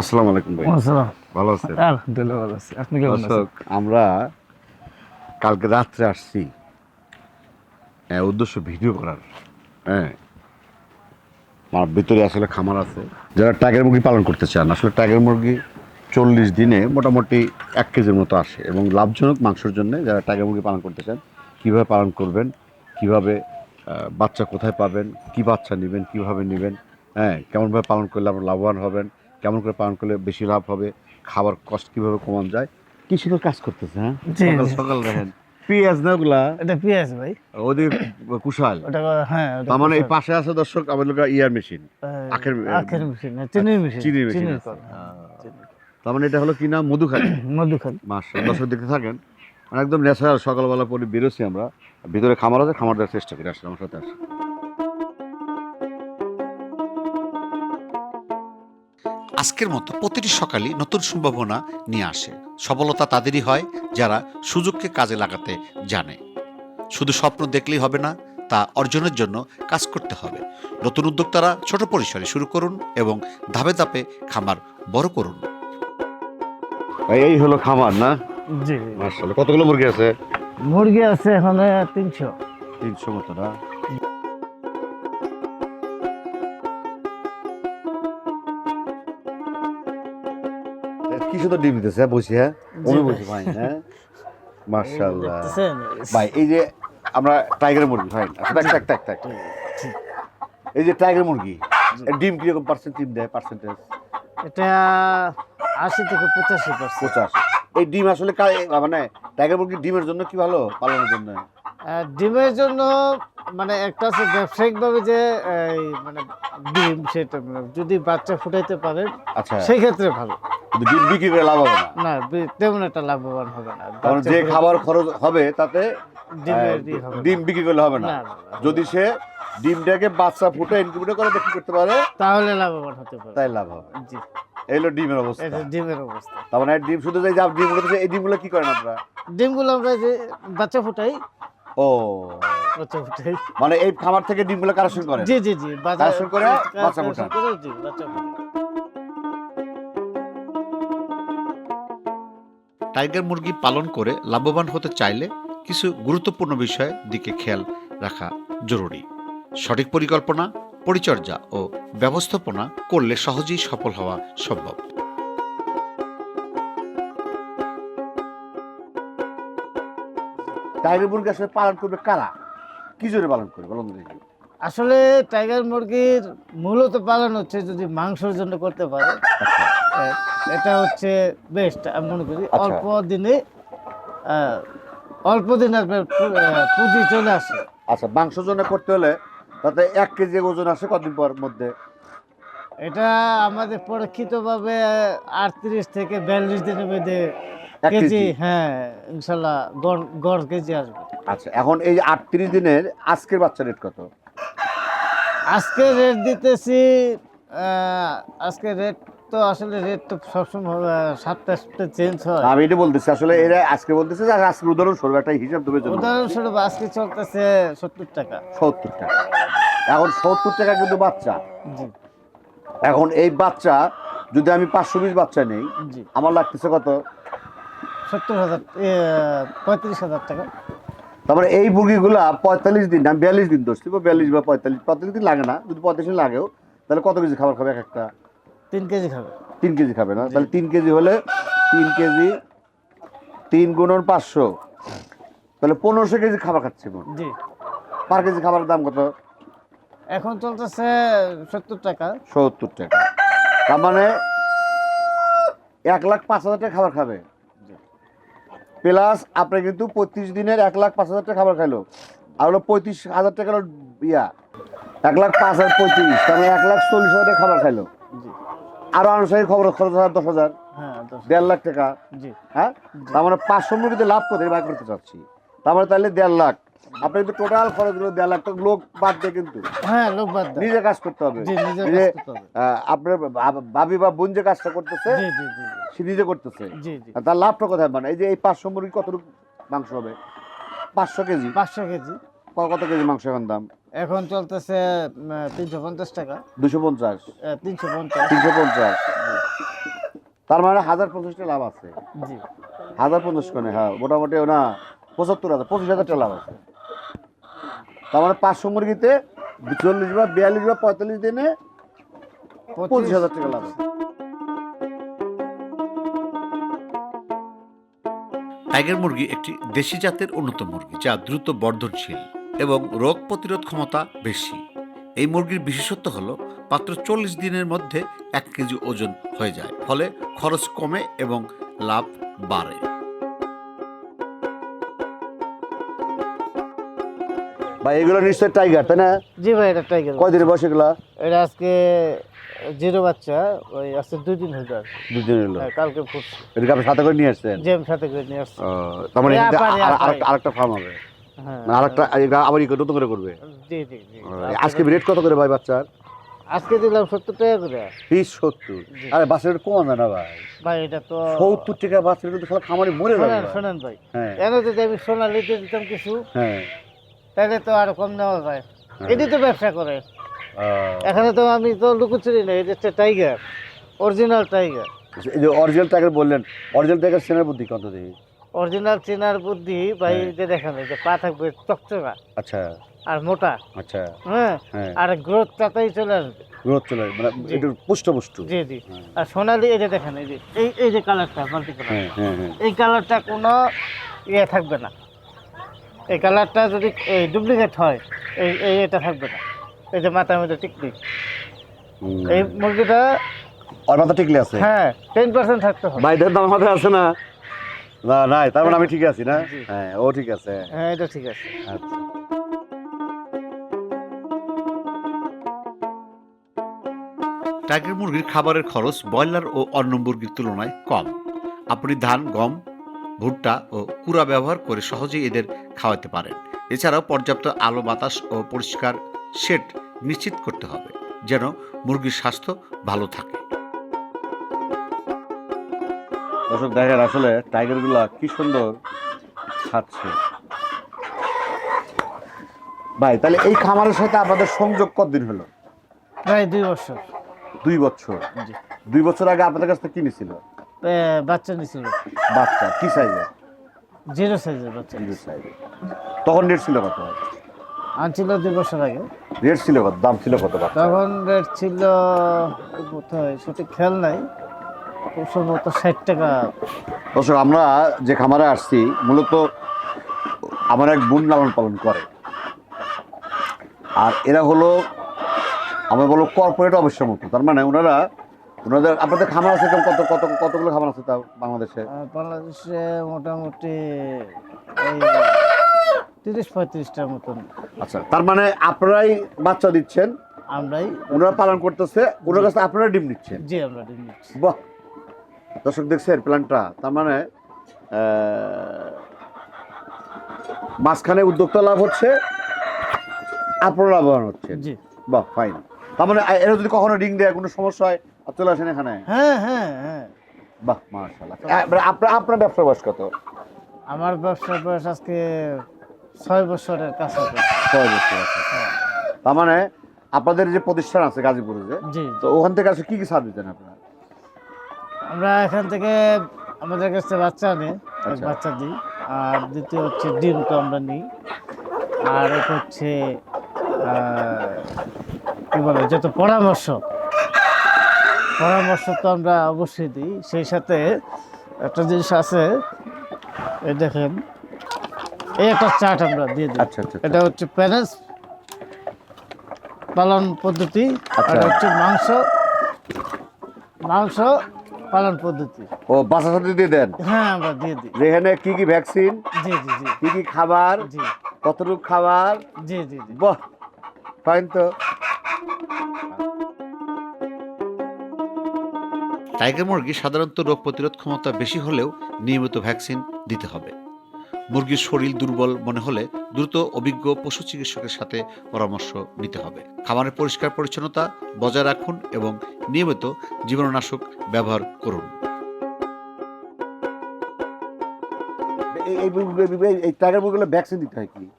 আসসালামু আলাইকুম ভাই। আসসালাম ভালো আছেন? আলহামদুলিল্লাহ ভালো আছি। আপনি কেমন আছেন? আমরা কালকে রাত্রে আসছি। হ্যাঁ, উদ্দেশ্য ভিডিও করার। হ্যাঁ আমার ভিতরে আসলে খামার আছে। যারা টাইগার মুরগি পালন করতে চান আসলে টাইগার মুরগি চল্লিশ দিনে মোটামুটি এক কেজির মতো আসে এবং লাভজনক মাংসের জন্য যারা টাইগার মুরগি পালন করতে চান কীভাবে পালন করবেন কীভাবে বাচ্চা কোথায় পাবেন কি বাচ্চা নেবেন কীভাবে নেবেন হ্যাঁ কেমনভাবে পালন করলে আপনার লাভবান হবেন কেমন করে পালন করলে বেশি লাভ হবে? খাবার কষ্ট কীভাবে কমান যায়? কি সুন্দর কাজ করতেছে হ্যাঁ? সকাল সকাল দেখেন। পেঁয়াজ না ওগুলা? এটা পিয়াস ভাই। ওদের কুশাল। ওটা হ্যাঁ তার মানে এই পাশে আছে দর্শক লোক ইয়ার মেশিন। আখের, আখের মেশিন চিনির মেশিন চিনির মেশিন হ্যাঁ। তার মানে এটা হলো কি না মধুখালী। মধুখাল। মাস দর্শক দেখতে থাকেন। মানে একদম ন্যাচারাল সকালবেলা পরে বেরোছি আমরা। ভিতরে খামার আছে খামার দেওয়ার চেষ্টা করি আসলে আমার সাথে আসে আজকের মতো প্রতিটি সকালই নতুন সম্ভাবনা নিয়ে আসে। সফলতা তাদেরই হয় যারা সুযোগকে কাজে লাগাতে জানে। শুধু স্বপ্ন দেখলেই হবে না তা অর্জনের জন্য কাজ করতে হবে। নতুন উদ্যোক্তারা ছোট পরিসরে শুরু করুন এবং ধাপে ধাপে খামার বড় করুন। এই- হলো খামার না? জি। মার্শাল কতগুলো মুরগি আছে? মুরগি আছে এখানে তিনশো। তিনশো মতো না? সুন্দর ডিম দিতেছে হ্যাঁ? বসি হ্যাঁ? ভাই। বসি ভাই হ্যাঁ? মার্শাল্লাহ ভাই এই যে আমরা টাইগার মুরগি ভাই টাক টাক টাক টাক এই যে টাইগার মুরগি ডিম কীরকম পার্সেন্ট ডিম দেয় পার্সেন্টেজ এটা আশি থেকে পঁচাশি পঞ্চাশ এই ডিম আসলে মানে টাইগার মুরগি ডিমের জন্য কি ভালো পালনের জন্য? ডিমের জন্য মানে একটা আছে ব্যবসায়িক ভাবে যে মানে ডিম সেটা মানে যদি বাচ্চা ফুটাইতে পারেন আচ্ছা। সেই ক্ষেত্রে ভালো ডিম বিক্রি করে লাভ হবে না? না তেমন একটা লাভবান হবে না। কারণ যে খাবার খরচ হবে তাতে। ডিম বিক্রি করলে হবে না। যদি সে ডিমটাকে বাচ্চা ফুটে ইনকিউবেটর করে বিক্রি করতে পারে তাহলে লাভবান হতে পারে। তাই লাভ হবে। জি। ডিমের অবস্থা। ডিমের অবস্থা। তার মানে ডিম শুধু যে যা ডিমগুলো এই ডিমগুলো কি করেন আপনারা? ডিমগুলো আমরা যে বাচ্চা ফুটাই ও। বাচ্চা ফুটাই মানে এই খামার থেকে ডিমগুলো কালেকশন করেন জি জি জি কালেকশন করে বাচ্চা ফোটান। জি বাচ্চা টাইগার মুরগি পালন করে লাভবান হতে চাইলে কিছু গুরুত্বপূর্ণ বিষয়ের দিকে খেয়াল রাখা জরুরি। সঠিক পরিকল্পনা পরিচর্যা ও ব্যবস্থাপনা করলে সহজেই সফল হওয়া সম্ভব। টাইগার মুরগি আসলে পালন করবে কারা? কি জন্য পালন করবে বলুন আসলে টাইগার মুরগির মূলত পালন হচ্ছে যদি মাংসের জন্য করতে পারে। আচ্ছা। এটা হচ্ছে বেস্ট আমি মনে করি। আচ্ছা। অল্প দিনে অল্প দিনে আপনার পুঁজি চলে আসে। আচ্ছা মাংসের জন্য করতে হলে তাতে এক কেজি ওজন আসে কদিন পর মধ্যে? এটা আমাদের পরীক্ষিতভাবে আটত্রিশ থেকে বিয়াল্লিশ দিনের মধ্যে কেজি হ্যাঁ ইনশাল্লাহ গড় গড় কেজি আসবে। আচ্ছা এখন এই আটত্রিশ দিনের আজকের বাচ্চা রেট কত? আজকে রেট দিতেছি আজকে রেট তো আসলে রেট তো সবসময় সাতটা সাতটা চেঞ্জ হয়। আমি এটা বলতেছি আসলে এরা আজকে বলতেছে যে আজকে উদাহরণ স্বরূপ একটা হিসাব দেবে উদাহরণস্বরূপ আজকে চলতেছে সত্তর টাকা। সত্তর টাকা। এখন সত্তর টাকা কিন্তু বাচ্চা। এখন এই বাচ্চা যদি আমি পাঁচশো পিস বাচ্চা নেই আমার লাগতেছে কত? সত্তর হাজার পঁয়ত্রিশ হাজার টাকা। তারপরে এই মুরগিগুলা পঁয়তাল্লিশ দিন আমি বিয়াল্লিশ দিন ধরছি বা বিয়াল্লিশ বা পঁয়তাল্লিশ। পঁয়তাল্লিশ দিন লাগে না যদি পঁয়তাল্লিশ দিন লাগেও তাহলে কত কেজি খাবার খাবে এক একটা? তিন কেজি খাবে। তিন কেজি খাবে না? তাহলে তিন কেজি হলে তিন কেজি তিন গুণন পাঁচশো। তাহলে পনেরোশো কেজি খাবার খাচ্ছে জি। পার কেজি খাবারের দাম কত? এখন চলতেছে সত্তর টাকা। সত্তর টাকা। তার মানে এক লাখ পাঁচ হাজার টাকা খাবার খাবে। প্লাস আপনি কিন্তু পঁয়ত্রিশ দিনের এক লাখ পাঁচ হাজার টাকা খাবার খাইলো। আর হলো পঁয়ত্রিশ হাজার টাকা ইয়া এক লাখ পাঁচ হাজার পঁয়ত্রিশ তার মানে এক লাখ চল্লিশ হাজার টাকা খাবার খাইলো। আরও আনুষঙ্গিক খবর খরচ হাজার দশ হাজার হ্যাঁ দেড় লাখ টাকা। হ্যাঁ? তার মানে পাঁচশো মুরগিতে লাভ করতে বাই করতে চাচ্ছি। তার মানে তাহলে দেড় লাখ। আপনি কিন্তু টোটাল খরচগুলো দেড় লাখ টাকা লোক বাদ দিয়ে কিন্তু। হ্যাঁ লোক বাদ দেয়। নিজে কাজ করতে হবে। জি নিজে নিজে কাজ করতে হবে। আপনার বা- ভাবি বা বোন যে কাজটা করতেছে জি জি জি সে নিজে করতেছে। জি জি। তার লাভটা কোথায়? মানে এই যে এই পাঁচশো মুরগি কতটুকু মাংস হবে? পাঁচশো কেজি। পাঁচশো কেজি। কত কেজি মাংস এখন দাম? এখন চলতেছে তিনশো পঞ্চাশ টাকা। দুশো পঞ্চাশ। তিনশো পঞ্চাশ। তিনশো পঞ্চাশ। তার মানে হাজার লাভ আছে। জি। হাজার পঞ্চাশ কোনে হ্যাঁ মোটামুটি না পঁচাত্তর হাজার পঁচিশ হাজারটা লাভ আছে। তার মানে পাঁচশো মুরগিতে চল্লিশ বা বিয়াল্লিশ বা পঁয়তাল্লিশ দিনে পঁচিশ হাজার টাকা লাভ। টাইগার মুরগি একটি দেশি জাতের উন্নত মুরগি যা দ্রুত বর্ধনশীল এবং রোগ প্রতিরোধ ক্ষমতা বেশি। এই মুরগির বিশেষত্ব হল, মাত্র চল্লিশ দিনের মধ্যে এক কেজি ওজন হয়ে যায়, ফলে খরচ কমে এবং লাভ বাড়ে। বা এগুলো নিশ্চয় টাইগার তাই না? জি ভাই এটা টাইগার কয়দিনের বয়স এগুলা? এটা আজকে জিরো বাচ্চা ওই আজকে দুই দিন হয়ে যাবে দুদিন এলো হ্যাঁ, কালকে ফুটছে এদিকে আপনি সাথে করে নিয়ে আসছেন? জেম সাথে করে নিয়ে আসছে। ও, তার মানে এ এখানে আপারে, আর- আপারে। আরেকটা- ফার্ম হবে? হ্যাঁ আরেকটা এটা আবার ই করে নতুন করে করবে? জি জি জি। আজকে রেট কত করে ভাই বাচ্চার? আজকে দিলাম সত্তর টাকা করে। পিস সত্তর। জি। আরে রেট কম না ভাই? ভাই এটা তো সত্তর টাকা রেট খালি খামারে মরে যাবে শোনেন ভাই। ভাই। হ্যাঁ। কেন যদি আমি সোনা লিখে দিতাম কিছু হ্যাঁ। তাহলে তো আরও কম নেওয়া যায়। হ্যাঁ। এটি তো ব্যবসা করে। এখানে তো আমি তো লুকোচুরি নেই এটা হচ্ছে টাইগার অরিজিনাল টাইগার এই যে অরিজিনাল টাইগার বললেন অরিজিনাল টাইগার সেনার বুদ্ধি কত দেখি অরিজিনাল চেনার বুদ্ধি ভাই হ্যাঁ। যে দেখেন যে পা থাকবে চকচকা আচ্ছা। আর মোটা। আচ্ছা। হ্যাঁ হ্যাঁ। আর গ্রোথ তাতেই চলে আসবে। গ্রোথ চলে মানে জি। একটু পুষ্ট পুষ্ট জি। জি। আর সোনালি এই যে দেখেন এই যে এই এই যে কালারটা মাল্টি কালার এই কালারটা কোনো ইয়ে থাকবে না। এই কালারটা যদি এই ডুপ্লিকেট হয় এই এই এটা থাকবে না। এই যে মাথার মধ্যে টিকটিক এই মুরগিটা ওর মাথা টিকলে আছে? হ্যাঁ টেন পার্সেন্ট থাকতে হবে। ভাই দাম মাথায় আছে না? না নাই তার মানে আমি ঠিক আছি না? হ্যাঁ ও ঠিক আছে। হ্যাঁ এটা ঠিক আছে। আচ্ছা। টাইগার মুরগির খাবারের খরচ ব্রয়লার ও অন্য মুরগির তুলনায় কম। আপনি ধান গম ভুট্টা ও কুড়া ব্যবহার করে সহজেই এদের খাওয়াতে পারেন। এছাড়াও পর্যাপ্ত আলো বাতাস ও পরিষ্কার শেড নিশ্চিত করতে হবে যেন মুরগির স্বাস্থ্য ভালো থাকে। দর্শক দেখেন আসলে টাইগারগুলা কি সুন্দর খাচ্ছে ভাই তাহলে এই খামারের সাথে আপনাদের সংযোগ কতদিন হলো? প্রায় দুই বছর। দুই বছর? দুই বছর আগে আপনাদের কাছ থেকে কিনেছিল? বাচ্চা নিছিল বাচ্চা কি সাইজের? জিরো সাইজের বাচ্চা জিরো সাইজের। তখন রেট ছিল কত? আনছিল দুই বছর আগে। রেট ছিল কত? দাম ছিল কত তখন রেট ছিল কোথায় সঠিক খেয়াল নাই। সম্ভবত ষাট টাকা। দর্শক আমরা যে খামারে আসছি মূলত আমার এক বোন লালন পালন করে। আর এরা হলো আমরা বলো কর্পোরেট অবশ্যই মতো তার মানে ওনারা ওনাদের আপনাদের খামার আছে কত কত কতগুলো খামার আছে তাও বাংলাদেশে? বাংলাদেশে মোটামুটি এই তিরিশ পঁয়ত্রিশটার মতন। আচ্ছা তার মানে আপনারাই বাচ্চা দিচ্ছেন? আমরাই ওনারা পালন করতেছে ওনার কাছে আপনারা ডিম দিচ্ছেন জি আমরা ডিম নিচ্ছি। বাহ! দর্শক দেখছেন প্ল্যানটা তার মানে মাঝখানে উদ্যোক্তা লাভ হচ্ছে আপনারা লাভবান হচ্ছেন। জি। বাহ ফাইন তার মানে এরা যদি কখনো রিং দেয় কোনো সমস্যা হয় চলে আসেন এখানে? হ্যাঁ হ্যাঁ হ্যাঁ। বাহ মার্শাল্লাহ আপনার আপনার ব্যবসা বয়স কত? আমার ব্যবসার বয়স আজকে ছয় বছরের কাছাকাছি। ছয় বছর তার মানে আপনাদের যে প্রতিষ্ঠান আছে গাজীপুরে যে জি। তো ওখান থেকে আসলে কি কি সার্ভিস দেন আপনারা? আমরা এখান থেকে আমাদের কাছে বাচ্চা আনে আচ্ছা। বাচ্চা দিই। আর দ্বিতীয় হচ্ছে ডিম তো আমরা নিই। আর এক হচ্ছে কি বলে যত পরামর্শ পরামর্শ তো আমরা অবশ্যই দিই। সেই সাথে একটা জিনিস আছে এই দেখেন এই একটা চার্ট আমরা দিয়ে দিই। আচ্ছা আচ্ছা এটা হচ্ছে প্যারেন্টস পালন পদ্ধতি আর আচ্ছা। হচ্ছে মাংস মাংস পালন পদ্ধতি। ও বাচ্চা সাথে দিয়ে দেন? হ্যাঁ আমরা দিয়ে দিই। যেখানে কি কি ভ্যাকসিন জি জি জি। কি কি খাবার জি। কতটুকু খাবার? জি জি জি। বাহ ফাইন তো। টাইগার মুরগি সাধারণত রোগ প্রতিরোধ ক্ষমতা বেশি হলেও নিয়মিত ভ্যাকসিন দিতে হবে। মুরগির শরীর দুর্বল মনে হলে দ্রুত অভিজ্ঞ পশু চিকিৎসকের সাথে পরামর্শ নিতে হবে। খামারের পরিষ্কার পরিচ্ছন্নতা বজায় রাখুন এবং নিয়মিত জীবাণুনাশক ব্যবহার করুন। এই- টাইগার মুরগিগুলো ভ্যাকসিন দিতে হয় কি?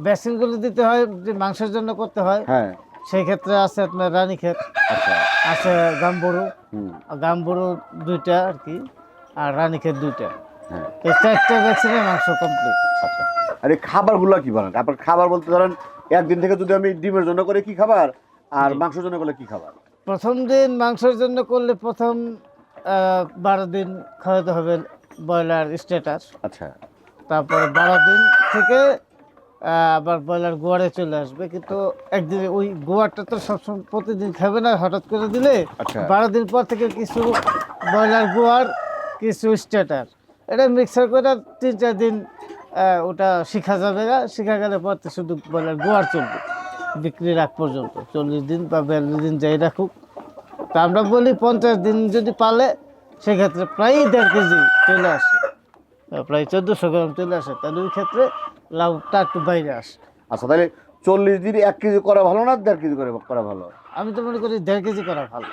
ভ্যাকসিনগুলো দিতে হয় যে মাংসের জন্য করতে হয়। হ্যাঁ। সেই ক্ষেত্রে আছে আপনার রানীক্ষেত আচ্ছা। আছে গাম্বরু গাম্বরু দুইটা আর কি আর রানীক্ষেত দুইটা। হ্যাঁ। এই চারটা ভ্যাকসিনে মাংস কমপ্লিট আচ্ছা। আর এই খাবারগুলো কি বানান? আপনার খাবার বলতে ধরেন একদিন থেকে যদি আমি ডিমের জন্য করে কি খাবার? আর মাংসের জন্য করলে কি খাবার? প্রথম দিন মাংসের জন্য করলে প্রথম বারো দিন খাওয়াতে হবে ব্রয়লার স্ট্যাটাস। আচ্ছা। তারপরে বারো দিন থেকে আবার ব্রয়লার গোয়ারে চলে আসবে। কিন্তু একদিন ওই গোয়ারটা তো সবসময় প্রতিদিন খাবে না হঠাৎ করে দিলে আচ্ছা। বারো দিন পর থেকে কিছু ব্রয়লার গোয়ার কিছু স্ট্যাটার। এটা মিক্সার করে তিন চার দিন ওটা শিখা যাবে না। শিখা গেলে পর শুধু ব্রয়লার গোয়ার চলবে বিক্রির আগ পর্যন্ত। চল্লিশ দিন বা বিয়াল্লিশ দিন যাই রাখুক। তা আমরা বলি পঞ্চাশ দিন যদি পালে সেক্ষেত্রে প্রায় দেড় কেজি চলে আসে। প্রায় চোদ্দোশো গ্রাম চলে আসে। তাহলে ওই ক্ষেত্রে লাভটা একটু বাইরে আসে। আচ্ছা তাহলে চল্লিশ দিন এক কেজি করা ভালো না দেড় কেজি করে করা ভালো? আমি তো মনে করি দেড় কেজি করা ভালো।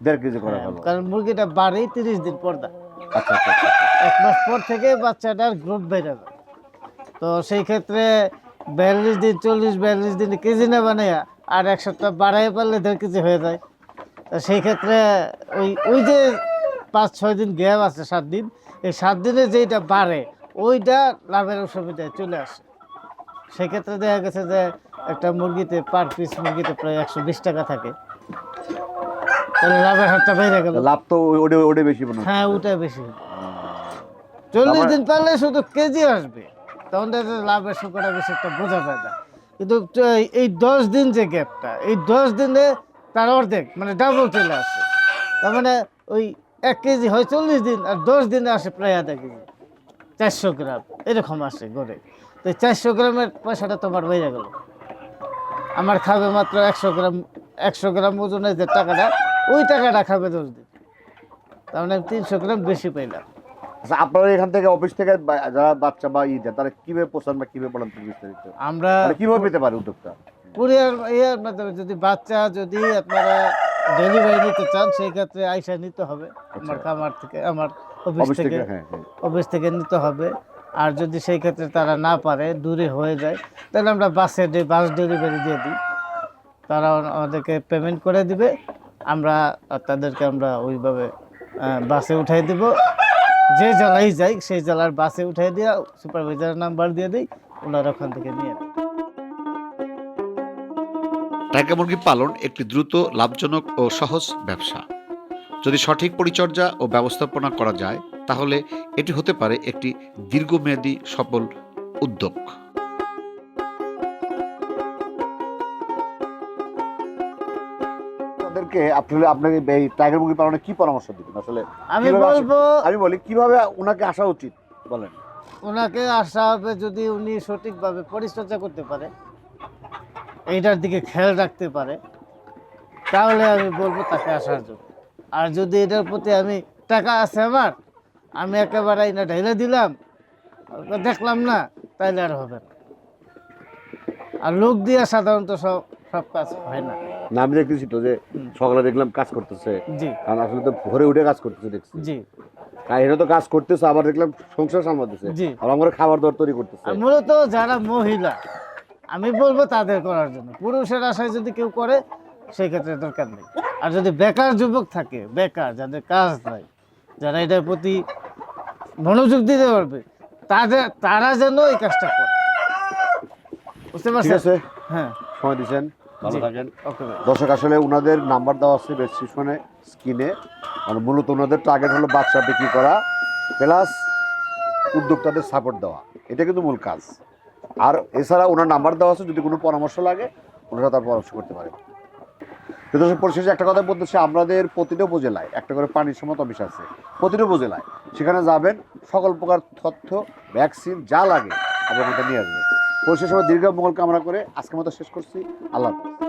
দেড় কেজি করা ভালো। কারণ মুরগিটা বাড়েই তিরিশ দিন পর দেয় আচ্ছা আচ্ছা আচ্ছা, এক মাস পর থেকে বাচ্চাটার গ্রোথ বেড়ে যায় তো সেই ক্ষেত্রে বিয়াল্লিশ দিন চল্লিশ বিয়াল্লিশ দিন কেজি না বানাইয়া আর এক সপ্তাহ বাড়াই পারলে দেড় কেজি হয়ে যায়। তো সেই ক্ষেত্রে ওই ওই যে পাঁচ ছয় দিন গ্যাপ আছে সাত দিন এই সাত দিনে যেটা বাড়ে ওইটা লাভের সুবিধায় চলে আসে। সেক্ষেত্রে দেখা গেছে যে একটা মুরগিতে পার পিস মুরগিতে প্রায় একশো বিশ টাকা থাকে। তাহলে লাভের হারটা বেড়ে গেল। লাভ তো ওটা ওটা বেশি হ্যাঁ। ওটা বেশি। চল্লিশ দিন পারলে শুধু কেজি আসবে। তখন দেখা লাভের সংখ্যাটা বেশি একটা বোঝা যায় না। কিন্তু এই দশ দিন যে গ্যাপটা এই দশ দিনে তার অর্ধেক মানে ডাবল চলে আসে। তার মানে ওই এক কেজি হয় চল্লিশ দিন আর দশ দিনে আসে প্রায় আধা কেজি। চারশো গ্রাম। এরকম আসে গড়ে তো চারশো গ্রামের পয়সাটা তোমার বেড়ে গেল। আমার খাবে মাত্র একশো গ্রাম একশো গ্রাম ওজনের যে টাকাটা ওই টাকাটা খাবে দশ দিন। তার মানে তিনশো গ্রাম বেশি পাইলাম। আচ্ছা আপনারা এখান থেকে অফিস থেকে বা- যারা বাচ্চা বা ই দেয় তারা কীভাবে পোষান বা কীভাবে পড়ান বিস্তারিত আমরা মানে কীভাবে পেতে পারে উদ্যোক্তা কুরিয়ার ইয়ের মাধ্যমে যদি বাচ্চা যদি আপনারা ডেলিভারি নিতে চান সেই ক্ষেত্রে আইসা নিতে হবে। আমার আচ্ছা। খামার থেকে আমার অফিস থেকে হ্যাঁ হ্যাঁ। অফিস থেকে নিতে হবে। আর যদি সেই ক্ষেত্রে তারা না পারে দূরে হয়ে যায় তাহলে আমরা বাসে বাস ডেলিভারি দিয়ে দিই। তারা আমাদেরকে পেমেন্ট করে দিবে। আমরা তাদেরকে আমরা ওইভাবে বাসে উঠাই দিব। যে জেলায় যাই সেই জেলার বাসে উঠাই দিয়ে সুপারভাইজারের নাম্বার দিয়ে দিই ওনারা ওখান থেকে নিয়ে টাইগার মুরগি পালন একটি দ্রুত লাভজনক ও সহজ ব্যবসা। যদি সঠিক পরিচর্যা ও ব্যবস্থাপনা করা যায় তাহলে এটি হতে পারে একটি দীর্ঘমেয়াদী সফল উদ্যোগ। তাদেরকে আপনি আপনাকে এই টাইগার মুরগি পালনে কি পরামর্শ দিবেন? আসলে আমি বলব আমি বলি কীভাবে ওনাকে আসা উচিত বলেন? ওনাকে আসা হবে যদি উনি সঠিকভাবে পরিচর্যা করতে পারে এইটার দিকে খেয়াল রাখতে পারে তাহলে আমি বলব তাকে আসার জন্য। আর যদি এটার প্রতি আমি টাকা আছে আমার আমি একেবারে না ঢেলে দিলাম দেখলাম না তাইলে আর হবে না। আর লোক দিয়ে সাধারণত সব সব কাজ হয় না। না আমি দেখতেছি তো যে সকালে দেখলাম কাজ করতেছে। জি। কারণ আসলে তো ভোরে উঠে কাজ করতেছে দেখছি। জি। আর তো কাজ করতেছে আবার দেখলাম সংসার সামলাতেছে। জি। আর আমার খাবার দাবার তৈরি করতেছে। মূলত যারা মহিলা আমি বলব তাদের করার জন্য। পুরুষের আশায় যদি কেউ করে সেই ক্ষেত্রে দরকার নেই। আর যদি বেকার যুবক থাকে বেকার যাদের কাজ নাই যারা এটার প্রতি মনোযোগ দিতে পারবে তাদের তারা যেন এই কাজটা করে। বুঝতে ঠিক পারছেন? হ্যাঁ। সময় দিচ্ছেন ভালো থাকেন। দর্শক আসলে ওনাদের নাম্বার দেওয়া আছে ডেসক্রিপশনে স্ক্রিনে মানে মূলত ওনাদের টার্গেট হলো বাচ্চা বিক্রি করা প্লাস উদ্যোক্তাদের সাপোর্ট দেওয়া। এটা কিন্তু মূল কাজ। আর এছাড়া ওনার নাম্বার দেওয়া আছে যদি কোনো পরামর্শ লাগে ওনারা তার পরামর্শ করতে পারে। দর্শক পরিশেষে একটা কথা বলতেছে আমাদের প্রতিটা উপজেলায় একটা করে পানির সমত অফিস আছে। প্রতিটা উপজেলায়। সেখানে যাবেন, সকল প্রকার তথ্য ভ্যাকসিন যা লাগে আপনার নিয়ে আসবেন। পরিশেষ সময় দীর্ঘ মঙ্গল কামনা করে আজকের মতো শেষ করছি। আল্লাহ হাফেজ।